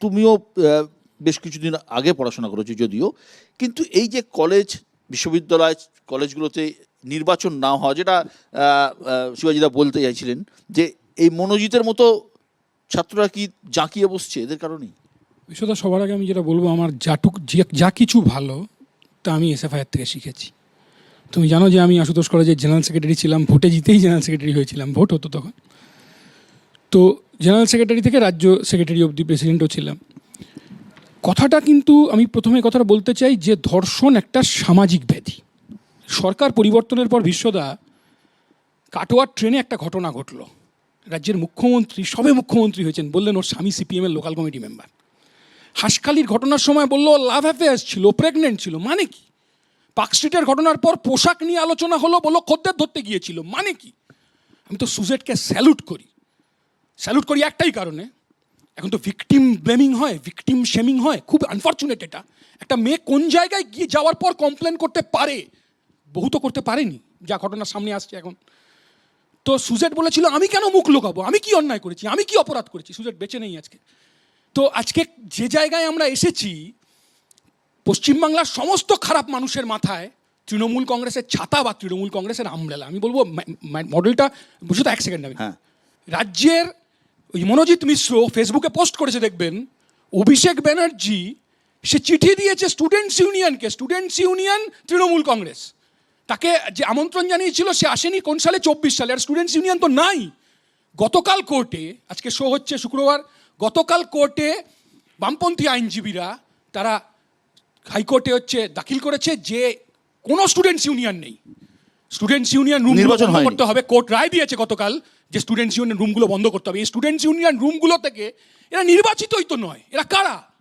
তুমিও বেশ কিছুদিন আগে পড়াশোনা করেছ যদিও, কিন্তু এই যে কলেজ, বিশ্ববিদ্যালয়, কলেজগুলোতে নির্বাচন না হওয়া, যেটা শিবাজিদা বলতে চাইছিলেন, যে এই মনোজিতের মতো ছাত্ররা কি জাঁকিয়ে বসছে? এদের কারণেই। বিশ্বদা, সবার আগে আমি যেটা বলব, আমার যাটুক, যে- যা কিছু ভালো, তা আমি এসএফআইআর থেকে শিখেছি। তুমি জানো যে আমি আশুতোষ কলেজের জেনারেল সেক্রেটারি ছিলাম, ভোটে জিতেই জেনারেল সেক্রেটারি হয়েছিলাম, ভোট হতো তখন। তো জেনারেল সেক্রেটারি থেকে রাজ্য সেক্রেটারি অব দি প্রেসিডেন্টও ছিলাম। কথাটা কিন্তু আমি প্রথমে কথাটা বলতে চাই যে ধর্ষণ একটা সামাজিক ব্যাধি। সরকার পরিবর্তনের পর বিশ্বদা কাটোয়ার ট্রেনে একটা ঘটনা ঘটলো। রাজ্যের মুখ্যমন্ত্রী, সবে মুখ্যমন্ত্রী হয়েছেন, বললেন ওর স্বামী সিপিএমের লোকাল কমিটি মেম্বার হাসখালির ঘটনার সময় বলল লাভ অ্যাফেয়ার্স ছিল প্রেগনেন্ট ছিল মানে কি? পার্ক স্ট্রিটের ঘটনার পর পোশাক নিয়ে আলোচনা হলো বলল খদ্দের ধরতে গিয়েছিল মানে কি? আমি তো সুজেটকে স্যালুট করি। স্যালুট করি একটাই কারণে এখন তো ভিকটিম ব্লেমিং হয় ভিকটিম শেমিং হয় খুব আনফর্চুনেট এটা। একটা মেয়ে কোন জায়গায় গিয়ে যাওয়ার পর কমপ্লেন করতে পারে বহু তো করতে পারেনি যা ঘটনার সামনে আসছে এখন। তো সুজেট বলেছিল আমি কেন মুখ লুকাবো? আমি কি অন্যায় করেছি? আমি কি অপরাধ করেছি? সুজেট বেঁচে নেই আজকে। তো আজকে যে জায়গায় আমরা এসেছি পশ্চিমবাংলার সমস্ত খারাপ মানুষের মাথায় তৃণমূল কংগ্রেসের ছাতা বা তৃণমূল কংগ্রেসের আমরেলা আমি বলব মডেলটা বুঝো তো এক সেকেন্ড আমি। হ্যাঁ। রাজ্যের ওই মনোজিৎ মিশ্র ফেসবুকে পোস্ট করেছে দেখবেন অভিষেক ব্যানার্জি সে চিঠি দিয়েছে স্টুডেন্টস ইউনিয়নকে স্টুডেন্টস ইউনিয়ন তৃণমূল কংগ্রেস। তাকে যে আমন্ত্রণ জানিয়েছিল সে আসেনি কোন সালে? চব্বিশ সালে। আর স্টুডেন্টস ইউনিয়ন তো নাই। গতকাল কোর্টে আজকে শো হচ্ছে শুক্রবার গতকাল কোর্টে বামপন্থী আইনজীবীরা তারা হাইকোর্টে হচ্ছে দাখিল করেছে যে কোনো স্টুডেন্টস ইউনিয়ন নেই। স্টুডেন্টস ইউনিয়ন রুম নির্বাচন করতে হবে। কোর্ট রায় দিয়েছে গতকাল। যে স্টুডেন্টস ইউনিয়ন রুমগুলো বন্ধ করতে হবে। এই স্টুডেন্টস ইউনিয়ন রুমগুলো থেকে এরা নির্বাচিতই তো নয়। এরা কারা?